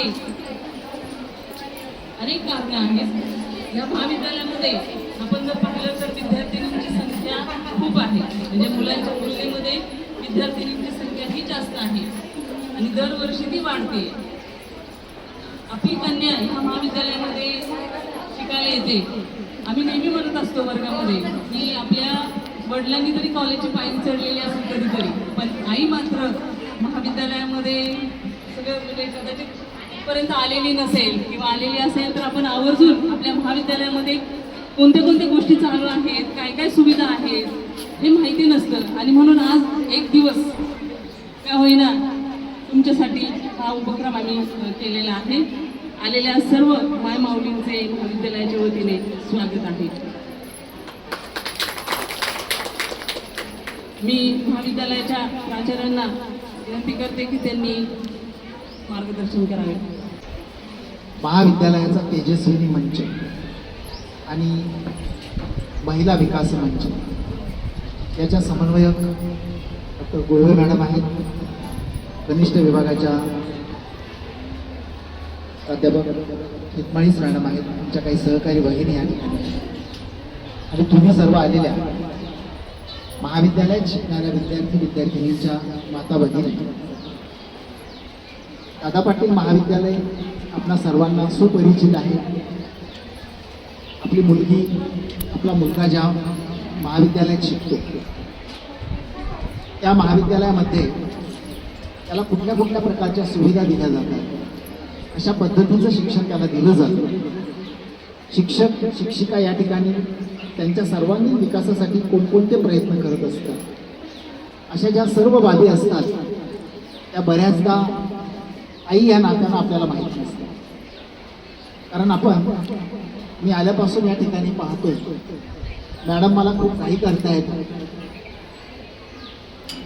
करण्यामागे अनेक कारणे आहेत. या महाविद्यालयामध्ये आपण जर पाहिलं तर विद्यार्थिनींची संख्या खूप आहे. म्हणजे मुलांच्या तुलनेमध्ये विद्यार्थिनींची संख्या ही जास्त आहे. आणि दरवर्षी ती वाढते. आपली कन्या ह्या महाविद्यालयामध्ये शिकायला येते. आम्ही नेहमी म्हणत असतो वर्गामध्ये की आपल्या वडिलांनी तरी कॉलेजची पायरी चढलेली असेल कधीतरी. पण आई मात्र महाविद्यालयामध्ये सगळं म्हणजे कदाचित पर्यंत आलेली नसेल किंवा आलेली असेल तर आपण आवर्जून आपल्या महाविद्यालयामध्ये कोणत्या कोणत्या गोष्टी चालू आहेत काय काय सुविधा आहेत हे माहिती नसतं. आणि म्हणून आज एक दिवस का होईना तुमच्यासाठी हा उपक्रम आम्ही केलेला आहे. आलेल्या सर्व माय माऊलींचे महाविद्यालयाच्या वतीने स्वागत आहे. मी महाविद्यालयाच्या प्राचार्यांना विनंती करते की त्यांनी मार्गदर्शन करावे. महाविद्यालयाचा तेजस्विनी मंच आणि महिला विकास मंच याच्या समन्वयक डॉक्टर गोळवे मॅडम आहेत. कनिष्ठ विभागाच्या प्राध्यापक हितमाळीस मॅडम आहेत. आमच्या काही सहकारी वहिनी या ठिकाणी. आहेत. आणि तुम्ही सर्व आलेल्या महाविद्यालयात शिकणाऱ्या विद्यार्थी विद्यार्थिनींच्या माता भगिनी दादा पाटील महाविद्यालय आपणा सर्वांना सुपरिचित आहे. आपली मुलगी आपला मुलगा ज्या महाविद्यालयात शिकतो त्या महाविद्यालयामध्ये त्याला कुठल्या कुठल्या प्रकारच्या सुविधा दिल्या जातात? अशा पद्धतीचं शिक्षण त्याला दिलं जातं? शिक्षक शिक्षिका या ठिकाणी त्यांच्या सर्वांगीण विकासासाठी कोणकोणते प्रयत्न करत असतात? अशा ज्या सर्व बाबी असतात त्या बऱ्याचदा आई या नात्यानं आपल्याला माहीत असते कारण आपण मी आल्यापासून या ठिकाणी पाहतोय. मॅडम मला खूप काही करतायत.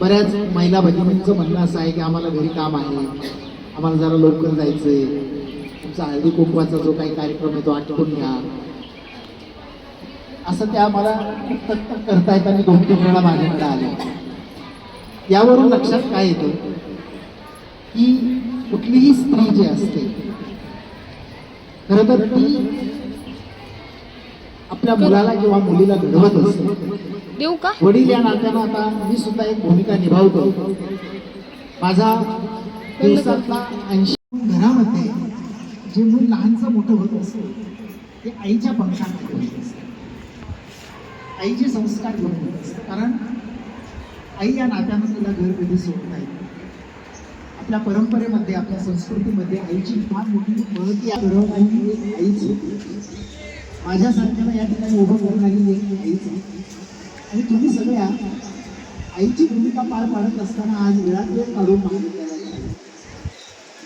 बऱ्याच महिला भगिनींचं म्हणणं असं आहे की आम्हाला घरी काम आहे. आम्हाला जरा लवकर जायचंय. तुमचा हळदी कुंकवाचा जो काही कार्यक्रम आहे तो आटपून घ्या. असं त्या मला खूप तत्पर करतायत आणि दोन तीन वेळा माझ्याकडे आले. यावरून लक्षात काय येतं? की कुठलीही स्त्री जी असते खरं तर ती आपल्या मुलाला किंवा मुलीला घडवत असते. देऊ का? वडील या नात्यानं आता मी सुद्धा एक भूमिका निभावतो. माझा दिवसातला ऐंशी घरामध्ये जे मूल लहानचं मोठं होत असतं ते आईच्या पंखात आईचे संस्कार घेऊन कारण आई या नात्यानं तिला घर कधी सोडता नाही. आपल्या परंपरेमध्ये आपल्या संस्कृतीमध्ये आईची फार मोठी महती एक आईच. होती माझ्यासारख्याला या ठिकाणी उभं करून एक आईच. आणि तुम्ही सगळ्या आईची भूमिका पार पाडत असताना आज वेळात वेळ काढून महाविद्यालयात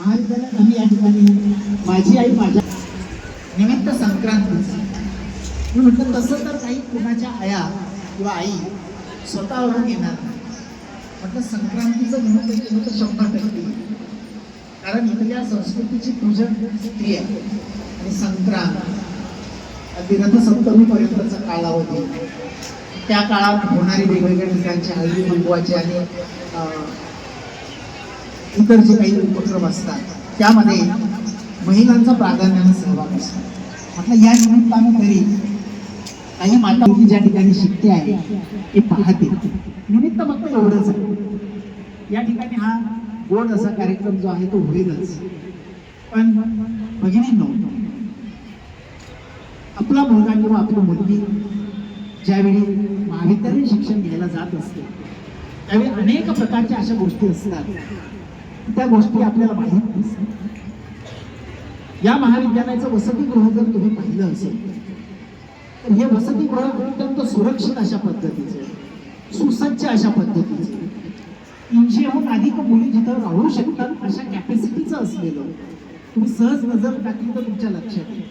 महाविद्यालयात आम्ही या ठिकाणी माझी आई माझ्या निमित्त संक्रांत मी म्हटलं तसं तर काही कुणाच्या आया किंवा आई स्वतःवरून येणार नाही. म्हटलं संक्रांतीचं म्हणून केलं तर शंभर टक्के. कारण इथल्या संस्कृतीची पूजन स्त्री आहे. आणि संक्रांत अगदी रथसप्तमीपर्यंतचा कालावधी. त्या काळात होणारी वेगवेगळ्या ठिकाणचे हळदी कुंकवाचे आणि इतर जे काही उपक्रम असतात त्यामध्ये महिलांचा प्राधान्यानं सहभाग असतो. म्हटलं या निमित्तानं तरी आणि माता मुलगी ज्या ठिकाणी शिकते आहे ते पाहते. निमित्त फक्त एवढंच आहे. या ठिकाणी हा गोड असा कार्यक्रम जो आहे तो होईलच. पण भगिनींनो आपला मुलगा किंवा आपली मुलगी ज्यावेळी महाविद्यालयीन शिक्षण घ्यायला जात असते त्यावेळी अनेक प्रकारच्या अशा गोष्टी असतात. त्या गोष्टी आपल्याला माहीत नसतात. या महाविद्यालयाचं वसतिगृह जर तुम्ही पाहिलं असेल हे वसतिगृह अत्यंत सुरक्षित अशा पद्धतीचं सुसज्ज अशा पद्धतीचं तीनशेहून अधिक मुली जिथं राहू शकतात अशा कॅपॅसिटीचं असलेलं. तुम्ही सहज नजर टाकली तर तुमच्या लक्षात येईल.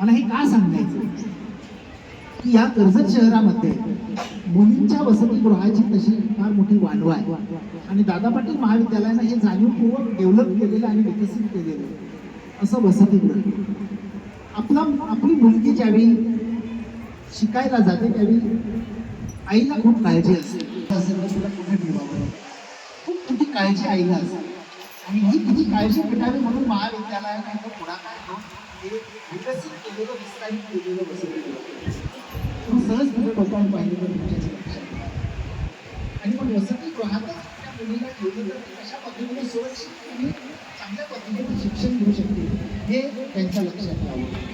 मला हे का सांगायचं? की या कर्जत शहरामध्ये मुलींच्या वसतिगृहाची तशी फार मोठी वाढवा आहे. आणि दादा पाटील महाविद्यालयानं हे जाणीवपूर्वक डेव्हलप केलेलं आणि विकसित केलेलं असं वसतिगृह. आपला आपली मुलगी ज्यावेळी शिकायला जाते त्यावेळी आईला खूप काळजी असते. असेल तर तुला कुठे ठेवावं खूप मोठी काळजी आईला असते. आणि ही तिची काळजी भेटावी म्हणून महाविद्यालयाने इथं पुढाकार घेऊन हे विकसित केलेलं विस्तारित केलेलं वसतिगृह तुम्ही सहज तिथे डोकावून पाहिलं तर तुमच्या लक्षात आणि मग वसतिगृहातच त्या मुलीला ठेवलं तर ती कशा पद्धतीने सुरक्षित आणि चांगल्या पद्धतीने शिक्षण घेऊ शकते हे त्यांच्या लक्षात यावं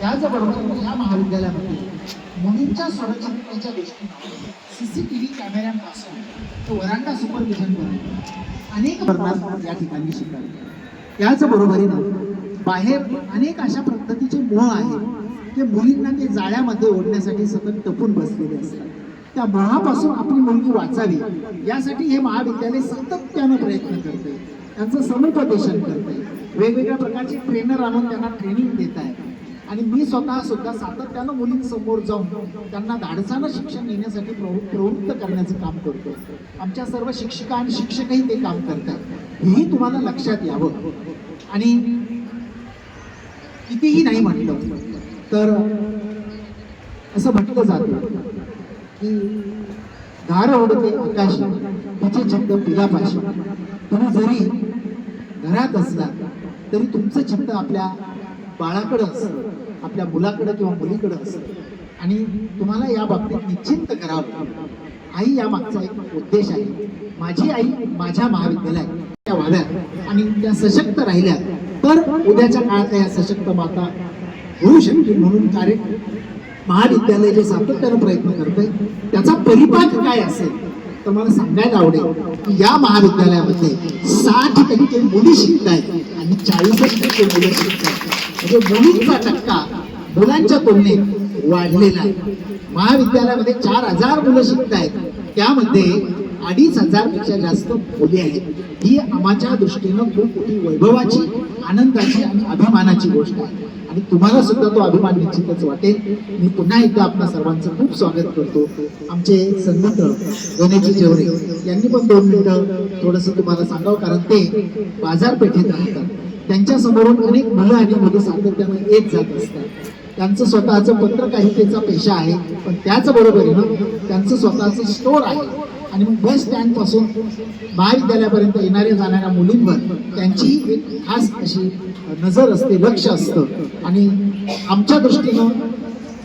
त्याचबरोबर या महाविद्यालयामध्ये मुलींच्या सुरक्षिततेच्या दृष्टीने सी सी टी व्ही कॅमेऱ्यांपासून तो वरांडा सुपरविजनपर्यंत अनेक प्रकार या ठिकाणी शिकावे त्याचबरोबरीनं बाहेर अनेक अशा पद्धतीचे मूळ आहेत ते मुलींना ते जाळ्यामध्ये ओढण्यासाठी सतत टपून बसलेले असतात. त्या मोहापासून आपली मुलगी वाचावी यासाठी हे महाविद्यालय सातत्यानं प्रयत्न करते त्यांचं समुपदेशन करते वेगवेगळ्या प्रकारचे ट्रेनर आणून त्यांना ट्रेनिंग देत आहे आणि मी स्वतः सुद्धा सातत्यानं मुलींसमोर जाऊन त्यांना धाडसानं शिक्षण घेण्यासाठी प्रवृ- प्रवृत्त करण्याचं काम करतो आमच्या सर्व शिक्षिका आणि शिक्षकही ते काम करतात. हेही तुम्हाला लक्षात यावं. आणि कितीही नाही म्हटलं तर असं म्हटलं जातं की धार ओढते आकाश तिचे चित्त पिलापाशी तुम्ही जरी घरात असला तरी तुमचं चित्त आपल्या बाळाकडं असतं. आपल्या मुलाकडं किंवा मुलीकडं असतं आणि तुम्हाला या बाबतीत निश्चिंत करावं. आई या मागचा एक उद्देश आहे. माझी आई माझ्या महाविद्यालयात त्या व्हाव्यात आणि त्या सशक्त राहिल्या तर उद्याच्या काळात या सशक्त माता होऊ शकतील म्हणून कार्य महाविद्यालय जे सातत्यानं प्रयत्न करतंय त्याचा परिपाक काय असेल तर मला सांगायला आवडेल की या महाविद्यालयामध्ये साठ टक्के मुली शिकत आहेत आणि चाळीस टक्के मुलं शिकत आहेत म्हणजे मुलींचा टक्का मुलांच्या तुलनेत वाढलेला आहे. महाविद्यालयामध्ये चार हजार मुलं शिकतायत. त्यामध्ये अडीच हजारपेक्षा जास्त मुली आहेत. ही आमच्या दृष्टीनं खूप मोठी वैभवाची आनंदाची आणि अभिमानाची गोष्ट आहे. आणि तुम्हाला सुद्धा तो अभिमान निश्चितच वाटेल. मी पुन्हा एकदा आपल्या सर्वांचं खूप स्वागत करतो. आमचे सन्मित्र गणेशजी जेवरे. यांनी पण दोन मिनिटं थोडंसं तुम्हाला सांगावं कारण ते बाजारपेठेत राहतात. त्यांच्या समोरून अनेक मुलं आणि मुली सातत्यानं येत जात असतात. त्यांचं स्वतःचं पत्रकारितेचा पेशा आहे पण त्याचबरोबरीनं त्यांचं स्वतःचं स्टोर आहे. आणि मग बस स्टँडपासून महाविद्यालयापर्यंत येणाऱ्या जाणाऱ्या मुलींवर त्यांची एक खास अशी नजर असते लक्ष असतं. आणि आमच्या दृष्टीनं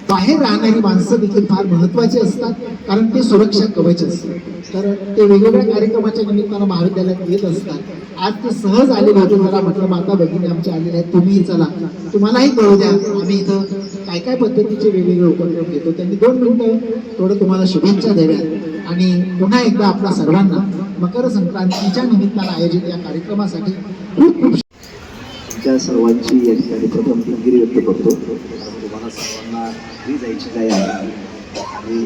बाहेर राहणारी माणसं देखील फार महत्वाची असतात कारण ते सुरक्षा कवच असतं. तर ते वेगवेगळ्या कार्यक्रमाच्या निमित्तानं महाविद्यालयात येत असतात. आज ते सहज आलेले होते जरा म्हटलं माता भगिनी आमच्या आलेल्या आहेत तुम्ही चला. तुम्हालाही कळू द्या आम्ही इथं काय काय पद्धतीचे वेगवेगळे उपक्रम घेतो. त्यांनी दोन मिनिटं थोडं तुम्हाला शुभेच्छा द्याव्यात. आणि पुन्हा एकदा आपल्या सर्वांना मकर संक्रांतीच्या निमित्तानं आयोजित या कार्यक्रमासाठी खूप खूप सर्वांची या ठिकाणी प्रथम दिलगिरी व्यक्त करतो. तुम्हाला सर्वांना घरी जायची काय आणि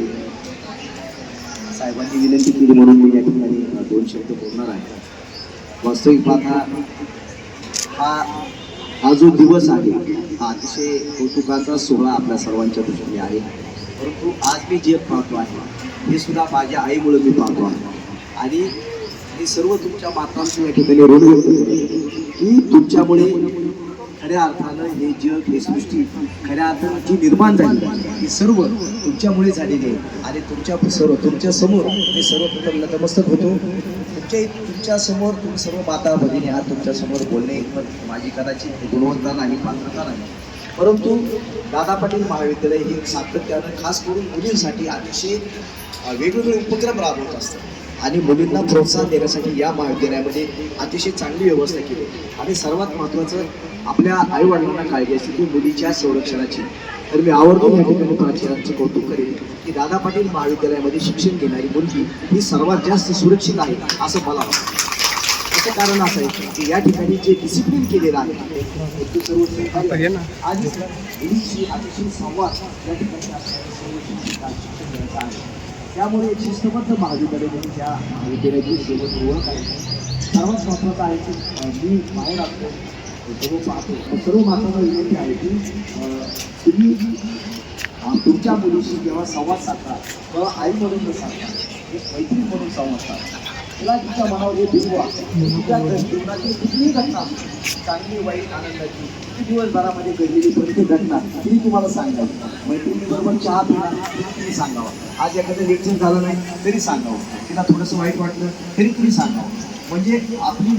साहेबांनी विनंती केली म्हणून मी या ठिकाणी दोन शब्द बोलणार आहे. वास्तविक पाहता हा हा जो दिवस आहे हा अतिशय कौतुकाचा सोहळा आपल्या सर्वांच्या दृष्टीने आहे. परंतु आज मी जे पाहतो आहे हे सुद्धा माझ्या आईमुळे मी पाहतो आहे. आणि हे सर्व तुमच्या मातांचं या ठिकाणी ऋण व्यक्त की तुमच्यामुळे खऱ्या अर्थानं हे जग हे सृष्टी खऱ्या अर्थानं जी निर्माण झाली ही सर्व तुमच्यामुळे झालेली आहे. आणि तुमच्या सर्व तुमच्यासमोर मी सर्वप्रथम नतमस्तक होतो. तुमच्या तुमच्यासमोर तुम्ही सर्व माता भगिनी आहात. तुमच्यासमोर बोलणे इतपत माझी कदाचित गुणवत्ता नाही पात्रता नाही. परंतु दादा पाटील महाविद्यालय हे सातत्यानं खास करून मुलींसाठी अतिशय वेगवेगळे उपक्रम राबवत असतात. आणि मुलींना प्रोत्साहन देण्यासाठी या महाविद्यालयामध्ये अतिशय चांगली व्यवस्था केली. आणि सर्वात महत्त्वाचं आपल्या आईवडिलांना काळजी असते ती मुलीच्या संरक्षणाची. तर मी आवर्जून या ठिकाणी प्राचार्यांचं कौतुक करेन की दादा पाटील महाविद्यालयामध्ये शिक्षण घेणारी मुलगी ही सर्वात जास्त सुरक्षित आहे असं मला वाटतं. त्याचं कारण असं आहे की या ठिकाणी जे डिसिप्लिन केलेलं आहे ते सर्व आणि अतिशय संवाद या ठिकाणी शिक्षण आहे. त्यामुळे एक शिस्तबद्ध महाविद्यालय म्हणून त्या महाविद्यालयाची सोबत ओळख आहे. सर्वात महत्त्वाचं आहे की मी बाहेर असतो. सर्व पाहतो सर्व मातांना विनंती आहे की तुम्ही तुमच्या मुलीशी जेव्हा संवाद साधता तेव्हा आई म्हणून सांगता साधता एक म्हणून संवाद साधता तिला तिच्या मनावर हे बिंबवा तुमच्या जीवनातील कुठलीही घटना चांगली वाईट आनंदाची ती दिवसभरामध्ये घडलेली प्रत्येक घटना ती तुम्हाला सांगावी मैत्रिणीबरोबर चहा पिणार तुम्ही सांगावं. आज एखादं लेक्चर झालं नाही तरी सांगावं. तिला थोडंसं वाईट वाटलं तरी तुम्ही सांगावं. म्हणजे आपली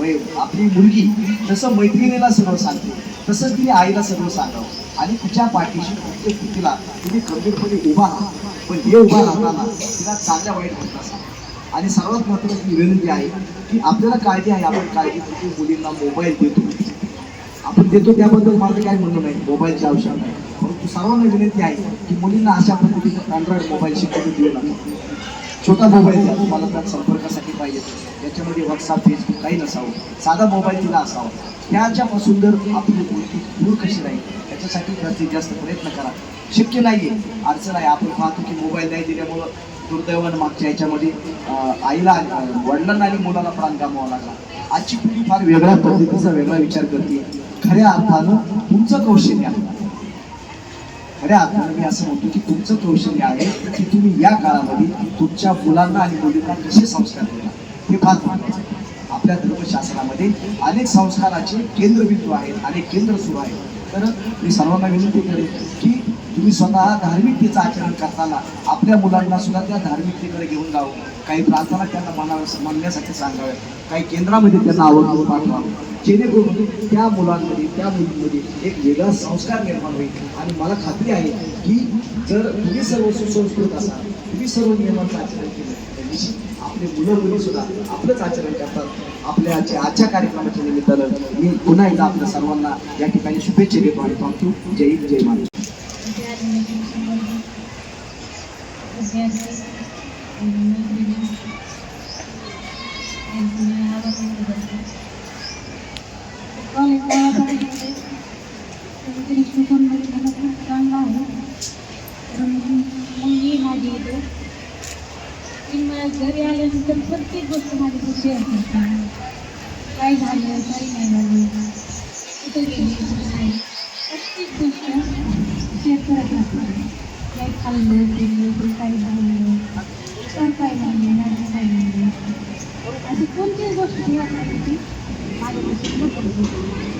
मै- आपली मुलगी जसं मैत्रिणीला सर्व सांगते तसंच तिने आईला सर्व सांगावं. आणि तिच्या पाठीशी प्रत्येक कृतीला तुम्ही खंबीरपणे उभा राहा. पण हे उभा राहताना तिला चांगल्या वाईट घटना सांगा. आणि सर्वात महत्त्वाची विनंती आहे की आपल्याला काळजी आहे आपण काळजी घेतो मुलींना मोबाईल देतो. आपण देतो त्याबद्दल माझं काय म्हणणं नाही मोबाईलची आवश्यक नाही. परंतु सर्वांना विनंती आहे की मुलींना अशा पद्धतीने अँड्रॉइड मोबाईल शिकवून दिले जातात छोटा मोबाईल द्या. तुम्हाला त्यात संपर्कासाठी पाहिजे. याच्यामध्ये व्हॉट्सअप फेसबुक काही नसावं. साधा मोबाईल तिला असावा. त्याच्यापासून जर आपली गोष्टी दूर कशी राहील त्याच्यासाठी जास्तीत जास्त प्रयत्न करा. शक्य नाही आहे अडचण आहे. आपण पाहतो की मोबाईल नाही दिल्यामुळं दुर्दैवानं मागच्या याच्यामध्ये आईला वडिलांना आणि मुलाला प्राण गमावा लागला. आजची पिढी फार वेगळ्या पद्धतीचा वेगळा विचार करते. खऱ्या अर्थानं तुमचं कौशल्य आहे. खऱ्या अर्थानं मी असं म्हणतो की तुमचं कौशल्य आहे की तुम्ही या काळामध्ये तुमच्या मुलांना आणि मुलींना कसे संस्कार देणार हे फार महत्वाचं आपल्या धर्मशास्त्रामध्ये अनेक संस्काराचे केंद्रबिंदू आहेत अनेक केंद्र सुरू आहेत. तर मी सर्वांना विनंती करेन की तुम्ही स्वतः धार्मिकतेचं आचरण करताना आपल्या मुलांना सुद्धा त्या धार्मिकतेकडे घेऊन जावं. काही प्रार्थना त्यांना मनावर म्हणण्यासाठी सांगाव्या काही केंद्रामध्ये त्यांना आवडून पाठवावं. जेणेकरून त्या मुलांमध्ये त्या मुलींमध्ये एक वेगळा संस्कार निर्माण होईल. आणि मला खात्री आहे की जर तुम्ही सर्व सुसंस्कृत असाल तुम्ही सर्व नियमांचं आचरण केलं तर निश्चित आपले मुलं मुली सुद्धा आपलंच आचरण करतात. आपल्या आजच्या आजच्या कार्यक्रमाच्या निमित्तानं मी पुन्हा एकदा आपल्या सर्वांना या ठिकाणी शुभेच्छा देतो आणि थँक्यू. जय हिंद जय महाराज कॉलेज गावाकडे शिक्षकांमध्ये मला खूप चांगला आहे तर मुलगी माझी इथे ती मला घरी आल्यानंतर प्रत्येक गोष्ट माझी शेअर करते काय झालं काही नाही झालं कुठे गेली नाही प्रत्येक गोष्ट शेअर करत राहते काय खाल्लं पिल्लं ते काय झालं तर काय नाही नाही काय नाही अशी कोणतीच गोष्ट ठेवत नाही माझ्यापासून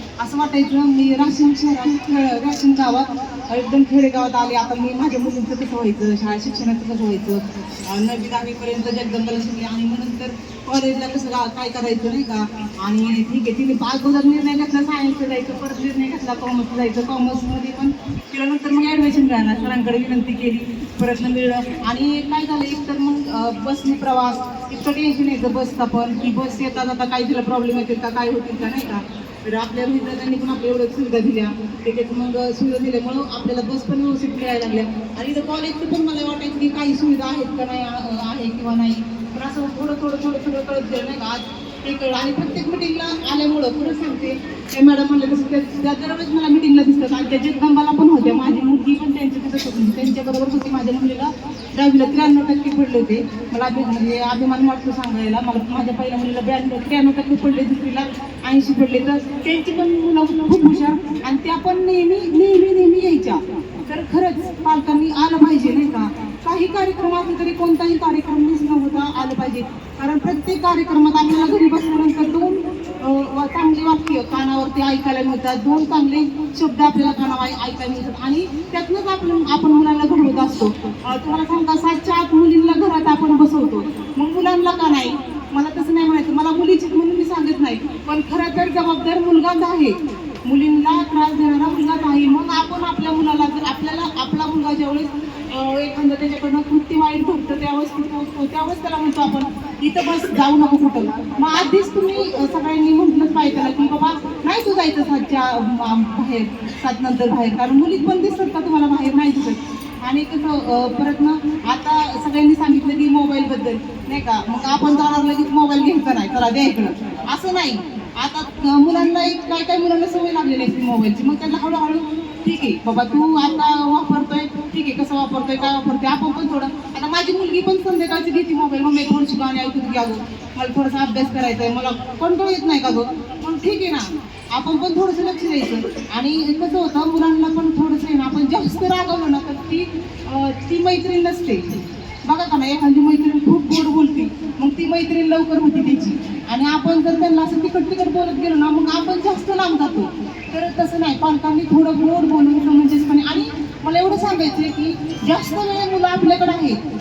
असं वाटायचं मी राशीन शहरात खेळ राशीन गावात एकदम खेडेगावात आले. आता मी माझ्या मुलींचं कसं व्हायचं? शाळा शिक्षणाचं कसं व्हायचं? नवी दहावीपर्यंत जगदंबाला शिकले आणि मग नंतर कॉलेजला कसं काय करायचं नाही का? आणि ठीक आहे तिने पाच अगोदर निर्णय घेतला सायन्सला जायचं परत निर्णय घेतला कॉमर्सला जायचं. कॉमर्समध्ये पण तिला नंतर मग ॲडमिशन मिळाला. सरांकडे विनंती केली परत मिळलं. आणि काय झालं एक तर मग बसने प्रवास. इतकं टेन्शन यायचं बसचा पण. की बस येता जाता काही तिला प्रॉब्लेम येतील का काय होतील का नाही का? तर आपल्या विद्यार्थ्यांनी पण आपल्या एवढ्या सुविधा दिल्या. त्याच्यात मग सुविधा दिल्यामुळं आपल्याला बस पण व्यवस्थित मिळायला लागल्या. आणि इथं कॉलेजचं पण मला वाटायचं की काही सुविधा आहेत का नाही आहे किंवा नाही. पण असं थोडं थोडं थोडं थोडं कळत गेलं नाही का? आज ते कळलं आणि प्रत्येक मिटिंगला आल्यामुळं पुढे सांगते ते मॅडम म्हणलं तसं त्या- दररोज मला मिटिंगला दिसतात. आणि त्या जगदंबाला पण होत्या. माझी मुलगी पण त्यांच्या तिथंच होती. म्हणजे त्यांच्याबरोबर होती माझ्या मुलीला. दहावीला त्र्याण्णव टक्के पडले होते. मला अभि म्हणजे अभिमान वाटतो सांगायला. मला माझ्या पहिल्या मुलीला ब्याण्णव त्र्याण्णव टक्के पडले दुसरीला ऐंशी पडले. तर त्यांची पण मुलं खूप हुशार. आणि त्या पण नेहमी नेहमी नेहमी यायच्या. तर खरंच पालकांनी आलं पाहिजे नाही का? काही कार्यक्रम असले तरी कोणताही कार्यक्रम मिस न होता आलं पाहिजे. कारण प्रत्येक कार्यक्रमात आपल्याला घरी बसल्यानंतर दोन चांगली वाक्य कानावरती ऐकायला मिळतात. दोन चांगले शब्द आपल्याला कानावर ऐकायला मिळतात. आणि त्यातनंच आपण आपण मुलांना घडवत असतो. तुम्हाला सांगता सातच्या आठ मुलींना घरात आपण बसवतो. मग मुलांना का नाही? मला तसं नाही म्हणायचं. मला मुलीची म्हणून मी सांगत नाही. पण खरं तर जबाबदार मुलगाच आहे. मुलींना त्रास देणारा मुलगाच आहे मग आपण आपल्या मुलाला जर आपल्याला आपला मुलगा ज्यावेळेस अं, एखादं त्याच्याकडनं कृत्य वाईट घडतं त्यावेळेस कुठं असतो त्यावेळेस त्याला म्हणतो आपण इथं बस जाऊ नको कुठं. मग आधीच तुम्ही सगळ्यांनी म्हटलंच पाहिजे त्याला की बाबा नाही तू जायचं सातच्या बाहेर सात नंतर बाहेर. कारण मुलीत पण दिसतात का तुम्हाला बाहेर? नाही दिसत. आणि कसं परत ना आता सगळ्यांनी सांगितलं की मोबाईल बद्दल नाही का? मग आपण जाणार लगेच मोबाईल घ्यायचा नाही चला द्या इकडं. असं नाही. आता मुलांना एक काय काय मुलांना सवय लागलेली असते मोबाईलची मग त्यांना हळूहळू ठीक आहे बाबा तू आता वापरतोय ठीक आहे कसं वापरतोय काय वापरतोय आपण पण थोडं आता माझी मुलगी पण संध्याकाळची घेते मोबाईल मग मी थोडीशी गाणी ऐकून घ्या मला थोडासा अभ्यास करायचा आहे मला कंट्रोल येत नाही का गं? पण ठीक आहे ना आपण पण थोडंसं लक्ष द्यायचं. आणि कसं होतं मुलांना पण थोडंसं आहे ना आपण जास्त रागवलं ना तर ती ती मैत्रीण नसते. बघा का ना एखादी मैत्रीण खूप गोड बोलते मग ती मैत्रीण लवकर होती त्याची. आणि आपण जर त्यांना असं तिकट तिकट बोलत गेलो ना मग आपण जास्त लांब जातो. तर तसं नाही पालकांनी थोडं गोड बोलून समंजसपणे आणि मला एवढं सांगायचं आहे की जास्त वेळ मुलं आपल्याकडे आहेत.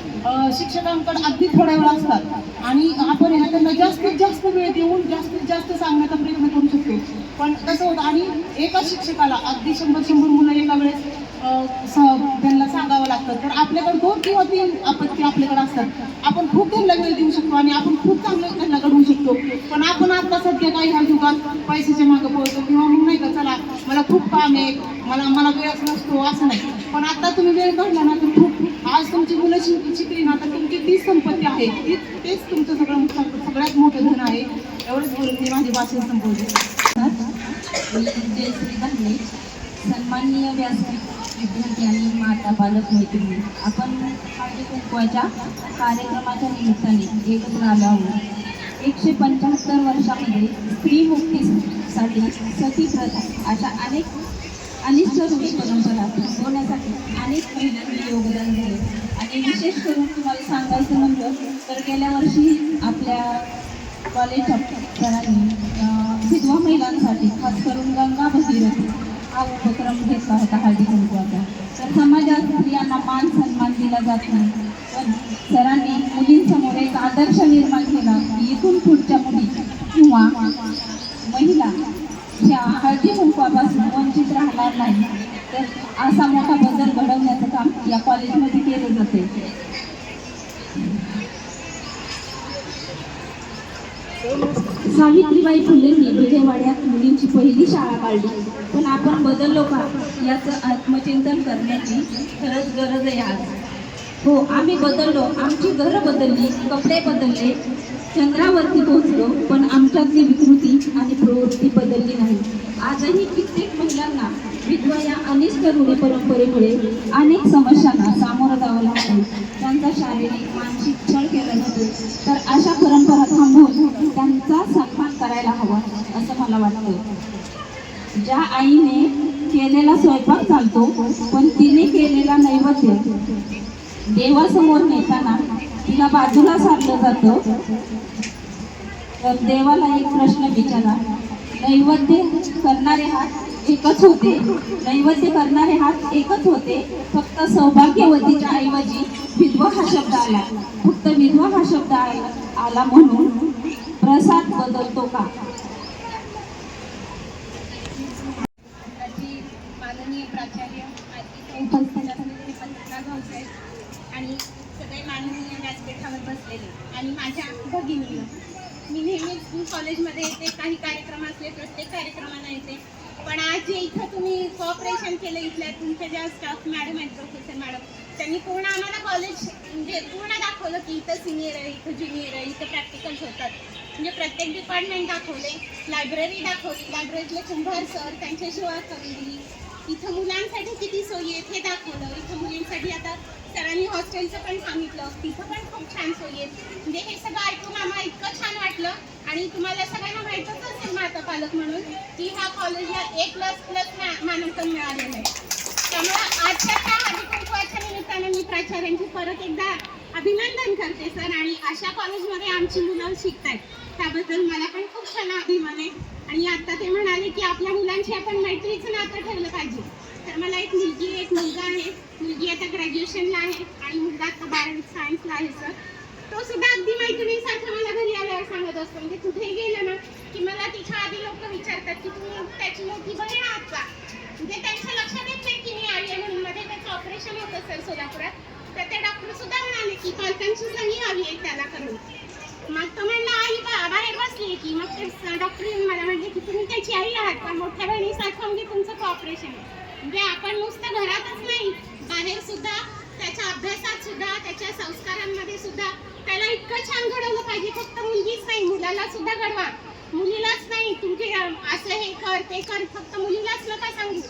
शिक्षकांकडे अगदी थोड्या वेळ असतात. आणि आपण ह्या त्यांना जास्तीत जास्त वेळ देऊन जास्तीत जास्त सांगण्याचा प्रयत्न करू शकतो. पण कसं होतं आणि एका शिक्षकाला अगदी शंभर शंभर मुलं एका वेळेस त्यांना सांगावं लागतं. तर आपल्याकडे दोन किंवा तीन आपत्ती आपल्याकडे असतात. आपण खूप त्यांना वेळ देऊ शकतो आणि आपण खूप चांगलं त्यांना घडवू शकतो. पण आपण आता सध्या काही ह्या युगात पैशाच्या मागं पळतो किंवा मग नाही का चला मला खूप काम आहे मला मला वेळच नसतो असं नाही पण आता ना तर खूप आज तुमची मुलं शिक शिकली ना तर तुमची तीच संपत्ती आहे. तीच तेच तुमचं सगळं सगळ्यात मोठं धन आहे. एवढंच बोलून मी माझी भाषण संपवते. जयश्री सन्माननीय व्यासपीठ विद्यार्थी आणि माता पालक मैत्रिणी आपण हळदी कुंकवाच्या कार्यक्रमाच्या निमित्ताने एकत्र आलो आहोत. एकशे पंच्याहत्तर वर्षामध्ये स्त्री मुक्तीसाठी सती प्रथा अशा अनेक आणि रूढी परंपरा होण्यासाठी अनेक महिलांनी योगदान दिले. आणि विशेष करून तुम्हाला सांगायचं म्हणलं तर गेल्या वर्षी आपल्या कॉलेज सरांनी विधवा महिलांसाठी खास करून गंगा भगीरथी हा उपक्रम घेतला होता हळदी कुंकवाचा. तर समाजात स्त्रियांना मान सन्मान दिला जात नाही. पण सरांनी मुलींसमोर एक आदर्श निर्माण केला की इथून पुढच्या मुली किंवा महिला ह्या हळदी कुंकवापासून वंचित राहणार नाही तर असा मोठा बदल घडवण्याचं काम या कॉलेजमध्ये केलं जाते सावित्रीबाई फुलेंनी विजयवाड्यात मुलींची पहिली शाळा काढली. पण आपण बदललो का? याचं आत्मचिंतन करण्याची खरंच गरज आहे आज. हो आम्ही बदललो. आमची घरं बदलली कपडे बदलले चंद्रावरती पोहोचलो पण आमच्यातली विकृती आणि प्रवृत्ती बदलली नाही. आजही कित्येक महिलांना विधवा या अनिष्ट रूढी परंपरेमुळे अनेक समस्यांना सामोरं जावं लागतं. त्यांचा शारीरिक मानसिक छळ केला जातो. तर अशा परंपरा थांबवून त्यांचा करायला हवा असं मला वाटतं ज्या आईने केलेला स्वयंपाक चालतो पण तिने केलेला नैवेद्य देवासमोर नेताना तिला बाजूला सारलं जातं तर देवाला एक प्रश्न विचारा. नैवेद्य करणारे हात एकच होते. नैवेद्य करणारे हात एकच होते. फक्त सौभाग्यवतीच्या ऐवजी विधवा हा शब्द आला. फक्त विधवा हा शब्द आला आला म्हणून प्रसाद बदलतो का? माननीय प्राचार्य आणि सगळे माननीय व्यासपीठावर बसलेले. आणि माझ्या भगिनी मी नेहमीच कॉलेजमध्ये येते काही कार्यक्रम असले प्रत्येक कार्यक्रमाला येते. पण आज जे इथं तुम्ही कॉपरेशन केलं इथल्या तुमच्या ज्या स्टाफ मॅडम आहेत प्रोफेसर मॅडम त्यांनी पूर्ण आम्हाला कॉलेज म्हणजे पूर्ण दाखवलं की इथं सिनियर आहे इथं ज्युनियर आहे इथं प्रॅक्टिकल्स होतात. म्हणजे प्रत्येक डिपार्टमेंट दाखवले लायब्ररी दाखवली लायब्ररीतले कुंभार सर त्यांच्याशी ओळख करून दिली इथं मुलांसाठी किती सोयी आहेत हे दाखवलं. इथं मुलींसाठी आता सरांनी हॉस्टेलचं पण सांगितलं. तिथं पण खूप छान सोयी आहेत. म्हणजे हे सगळं ऐकून आम्हाला इतकं छान वाटलं. आणि तुम्हाला सगळ्यांना माहीतच असेल माझा पालक म्हणून की ह्या कॉलेजला ए प्लस प्लस मानांकन मिळालेलं आहे. त्यामुळे आजच्या त्या हळदीकुंकवाच्या निमित्ताने मी प्राचार्यांची परत एकदा अभिनंदन करते सर. आणि अशा कॉलेजमध्ये आमची मुलं शिकत आहेत त्याबद्दल मला पण खूप छान अभिमान आहे. आणि आता ते म्हणाले की आपल्या मुलांशी आपण मैत्रीचं नातं ठेवलं पाहिजे. तर मला एक मुलगी एक मुलगा आहे. मुलगी आता ग्रॅज्युएशनला आहे आणि मुलगा आता बारावी सायन्सला आहे सर. तो सुद्धा अगदी मैत्रिणीसारखं मला घरी आल्यावर सांगत असतो म्हणजे कुठेही गेलं ना की मला तिच्या आधी लोक विचारतात की तुम्ही त्याची मोठी बहीण आहात का? म्हणजे त्यांच्या लक्षात येत नाही की मी आली आहे म्हणून. मध्ये त्याचं ऑपरेशन होतं सर सोलापुरात. तर ते डॉक्टर सुद्धा म्हणाले की पालकांची सही हवी आहे त्याला करून. मग तो म्हणला आई बा बाहेर बसली की. मग ते डॉक्टर मला म्हणले की तुम्ही त्याची आई आहात का मोठ्या बहिणीसारखं म्हणजे तुमचं ऑपरेशन म्हणजे आपण नुसतं घरातच नाही बाहेर सुद्धा त्याच्या अभ्यासात सुद्धा त्याच्या संस्कारांमध्ये सुद्धा त्याला इतकं छान घडवलं पाहिजे. फक्त मुलगीच नाही मुलाला सुद्धा घडवा. मुलीलाच नाही तुमचे असं हे कर ते कर फक्त मुलीलाच नका सांगू.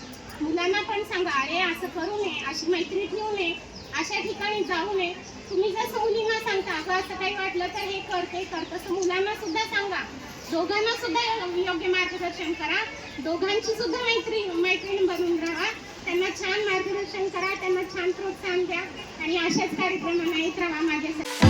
मुलांना पण सांगा अरे असं करू नये अशी मैत्री ठेवू नये अशा ठिकाणी जाऊ नये. तुम्ही जसं मुलींना सांगता अगं असं काही वाटलं तर हे कर ते कर तसं मुलांना सुद्धा सांगा. दोघांना सुद्धा योग्य मार्गदर्शन करा. दोघांची सुद्धा मैत्री मैत्रीण बनून राहा. त्यांना छान मार्गदर्शन करा त्यांना छान प्रोत्साहन द्या. आणि अशाच कार्यक्रमांना येत राहा माझ्यासाठी.